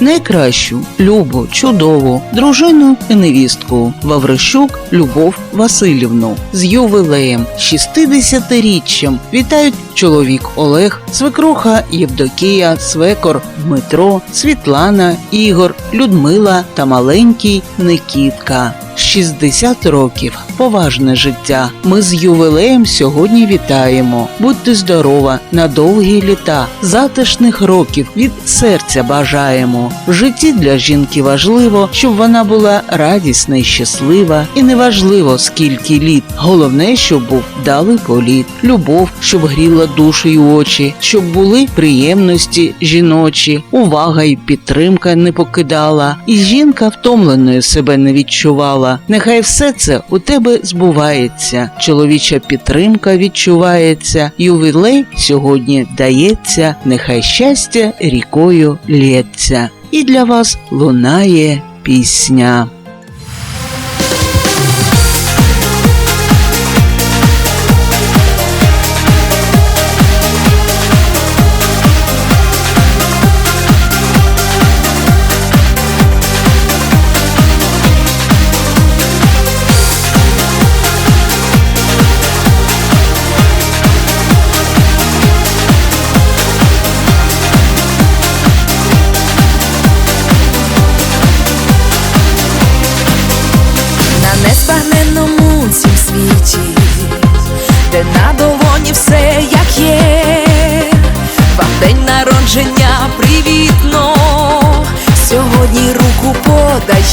найкращу, любу, чудову, дружину і невістку Ваврищук Любов Васильівну з ювілеєм 60-річчям вітають чоловік Олег, свекруха Євдокія, свекор Дмитро, Світлана, Ігор, Людмила та маленький Никітка. 60 років, поважне життя. Ми з ювілеєм сьогодні вітаємо. Будьте здорова на довгі літа, затишних років від серця бажаємо. В житті для жінки важливо, щоб вона була радісна і щаслива, і неважливо скільки літ. Головне, щоб був далий політ, любов, щоб гріла душу й очі, щоб були приємності жіночі, увага і підтримка не покидала, і жінка втомленою себе не відчувала. Нехай все це у тебе збувається. Чоловіча підтримка відчувається, ювілей сьогодні дається, нехай щастя рікою лється. І для вас лунає пісня.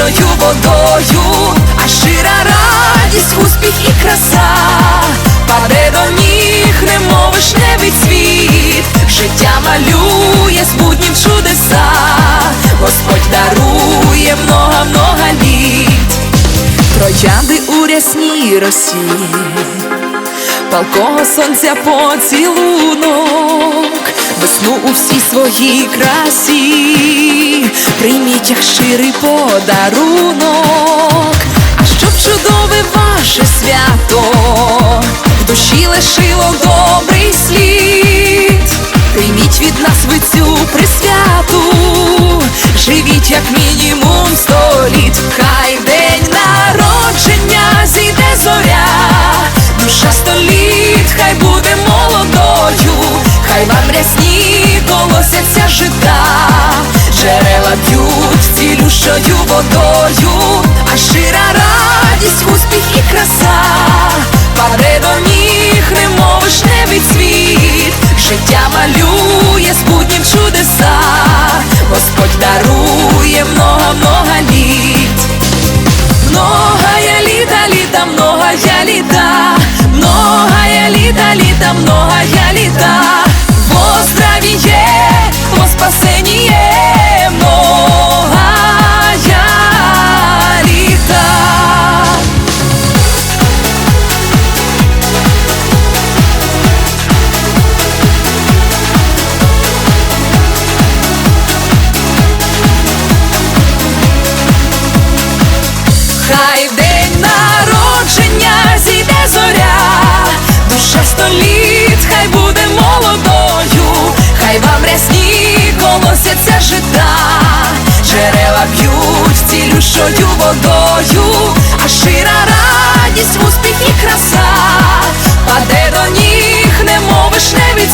цілющою водою, а щира радість, успіх і краса, паде до ніг, немов вишневий цвіт, життя малює з чудеса, Господь дарує много-много літ, троянди у рясній росі, палкого сонця поцілунок, весну у всій своїй красі, прийміть як щирий подарунок, а щоб чудове ваше свято, в душі лишило добрий слід, прийміть від нас ви цю присвяту, живіть як мінімум сто літ, хай день народження зійде зоря, душа століт, хай буде молодою, хай вам рясні колосяться жита, джерела цілющою водою, а щира радість, успіх і краса, паде до ніг, немов вишневий цвіт, життя малює з буднім чудеса, Господь дарує много-много літ. Многая літа, літа, многая літа, многая літа, літа, многая літа, во здравіє, во спасеніє, колосяться жита, джерела б'ють цілющою водою, а шира радість, успіх і краса, паде до ніг, немов вишневий